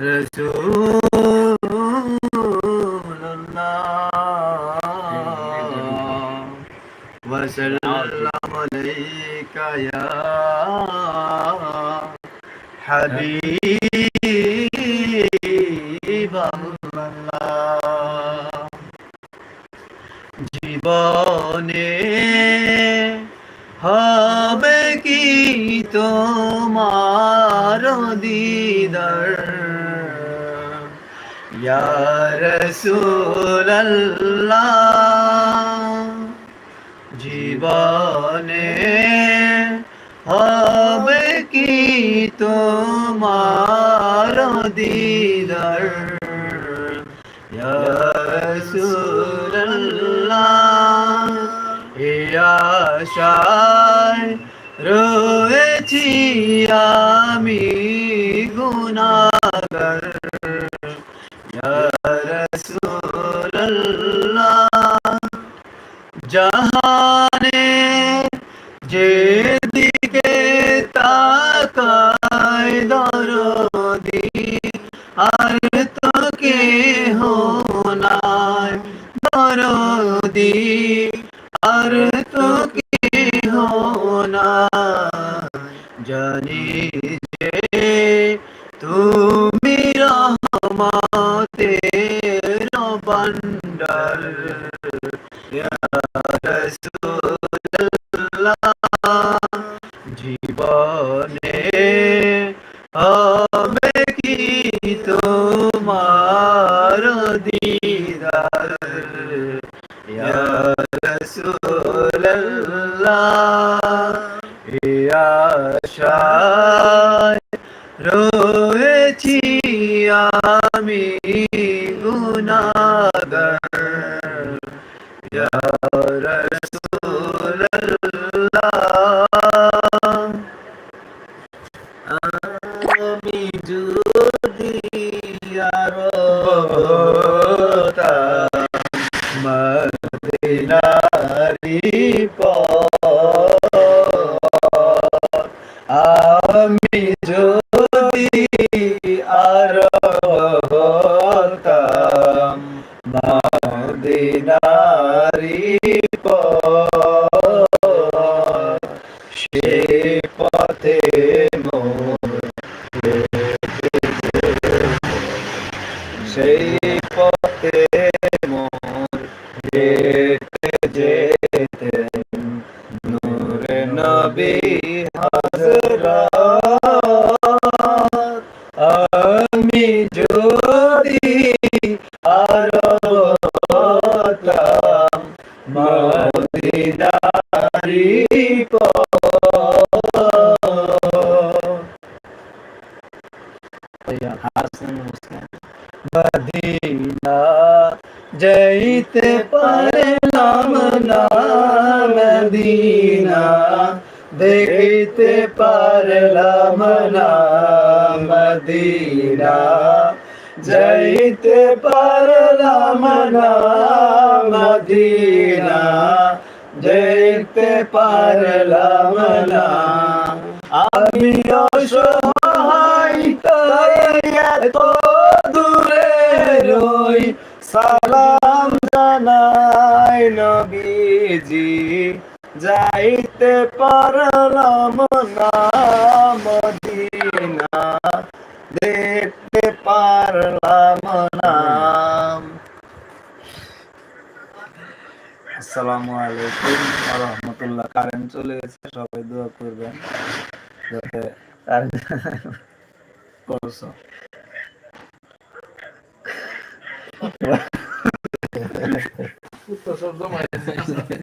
رسول الله وسلم عليك يا حبيب الله জীবনে তোমার দিদার। জীবনে হবে কি তোমার দিদার? ইয়া আমি রাসূলুল্লাহ জাহানে যেদিকে তাকায় দরদি আর তো কেহ নাই দরদি। জীবনে হবে কি তোমার দিদার? রয়েছি আমি রাসূলুল্লাহ আমি যদি আরও আরও মদিনারি সে পথে সেই পথে মোর যেতে যেতে নূরে নবী হযরত। আমি মদিনারি মদিনা যাইতে পারলাম না মদিনা দেখিতে পারলাম না মদিনা যাইতে পারলাম না মদিনা যেতে পারলাম না। আমি অসহায়, তাই দূরে রই। সালাম জানাই নবীজি। যাইতে পারলাম না মদিনা। দেখতে পারলাম না আসসালামু আলাইকুম রহমতুল্লাহ। কারেন্ট চলে গেছে সবাই দোয়া করবেন। যাতে করছ।